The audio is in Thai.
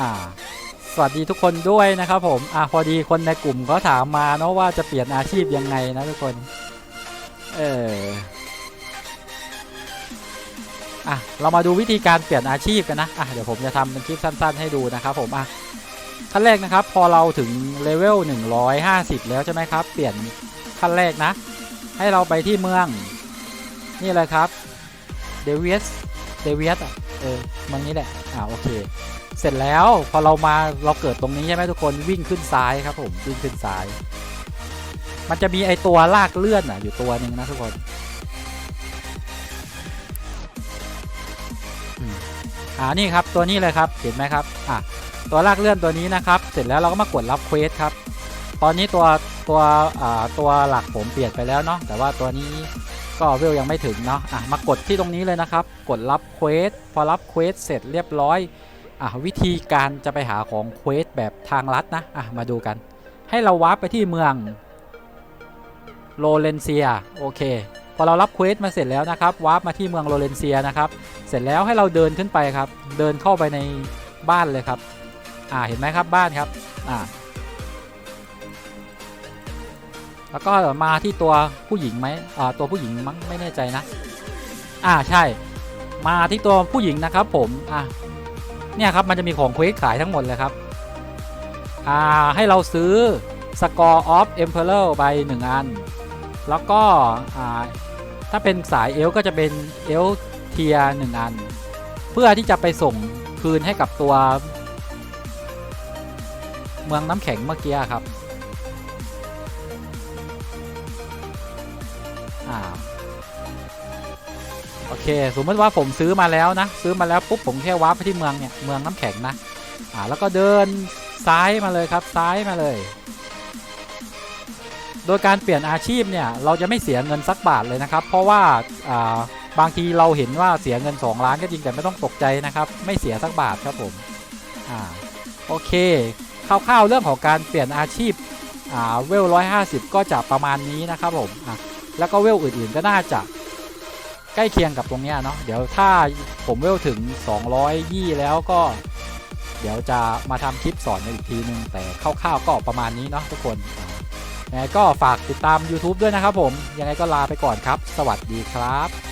อ่า สวัสดีทุกคนด้วยนะครับผม อ่าพอดีคนในกลุ่มเขาถามมาเนาะว่าจะเปลี่ยนอาชีพยังไงนะทุกคน เอออะเรามาดูวิธีการเปลี่ยนอาชีพกันนะอะเดี๋ยวผมจะทำเป็นคลิปสั้น ๆ ให้ดูนะครับผมอะขั้นแรกนะครับ พอเราถึงเลเวล150 แล้วใช่ไหมครับ เปลี่ยนขั้นแรกนะ ให้เราไปที่เมือง นี่เลยครับเดวิสเดวิสอะเออเมืองนี้แหละอ่าโอเค เสร็จแล้วพอเรามาเราเกิดตรงนี้ใช่ไหมทุกคนวิ่งขึ้นซ้ายครับผมวิ่งขึ้นซ้าย มันจะมีไอตัวลากเลื่อนอะอยู่ตัวหนึ่งนะทุกคนอ่านี่ครับตัวนี้เลยครับเห็นไหมครับอะตัวลากเลื่อนตัวนี้นะครับ เสร็จแล้วเราก็มากดรับเควสครับ ตอนนี้ตัวตัวอ่าตัวหลักผมเปลี่ยนไปแล้วเนาะแต่ว่าตัวนี้ก็เวลยังไม่ถึงเนาะอะมากดที่ตรงนี้เลยนะครับ กดรับเควสพอรับเควสเสร็จเรียบร้อย อะวิธีการจะไปหาของเควสแบบทางลัดนะอะมาดูกัน ให้เราวาร์ปไปที่เมืองโรเลนเซียโอเคพอเรารับเควสมาเสร็จแล้วนะครับวาร์ปมาที่เมืองโรเลนเซียนะครับเสร็จแล้วให้เราเดินขึ้นไปครับ เดินเข้าไปในบ้านเลยครับอ่าเห็นไหมครับบ้านครับอ่าแล้วก็มาที่ตัวผู้หญิงไหมอ่าตัวผู้หญิงมั้งไม่แน่ใจนะ อ่าใช่ มาที่ตัวผู้หญิงนะครับผมอะ เนี่ยครับมันจะมีของเควสขายทั้งหมดเลยครับอ่าให้เราซื้อ Score of Emperor ไป1อัน แล้วก็อ่าถ้าเป็นสายเอลก็จะเป็นเอลเทียหนึ่งอัน เพื่อที่จะไปส่งคืนให้กับตัว เมืองน้ำแข็งเมื่อกี้ครับอ่า โอเค สมมติว่าผมซื้อมาแล้วนะ ซื้อมาแล้วปุ๊บผมแค่วาร์ปไปที่เมืองเนี่ย เมืองน้ำแข็งนะ อ่า แล้วก็เดินซ้ายมาเลยครับ ซ้ายมาเลย โดยการเปลี่ยนอาชีพเนี่ย เราจะไม่เสียเงินสักบาทเลยนะครับ เพราะว่า อ่า บางทีเราเห็นว่าเสียเงิน 2 ล้านก็จริงแต่ไม่ต้องตกใจนะครับ ไม่เสียสักบาทครับผม อ่า โอเค คร่าวๆเรื่องของการเปลี่ยนอาชีพ อ่า เวล150ก็จะประมาณนี้นะครับผม อะ แล้วก็เวลอื่นๆก็น่าจะ ใกล้เคียงกับตรงเนี้ยเนาะเดี๋ยวถ้าผมเวลถึง 200ยี่แล้วก็ เดี๋ยวจะมาทำคลิปสอนกันอีกทีนึง แต่คร่าวๆก็ประมาณนี้เนาะทุกคนยังไงก็ฝากติดตาม YouTube ด้วยนะครับผม ยังไงก็ลาไปก่อนครับ สวัสดีครับ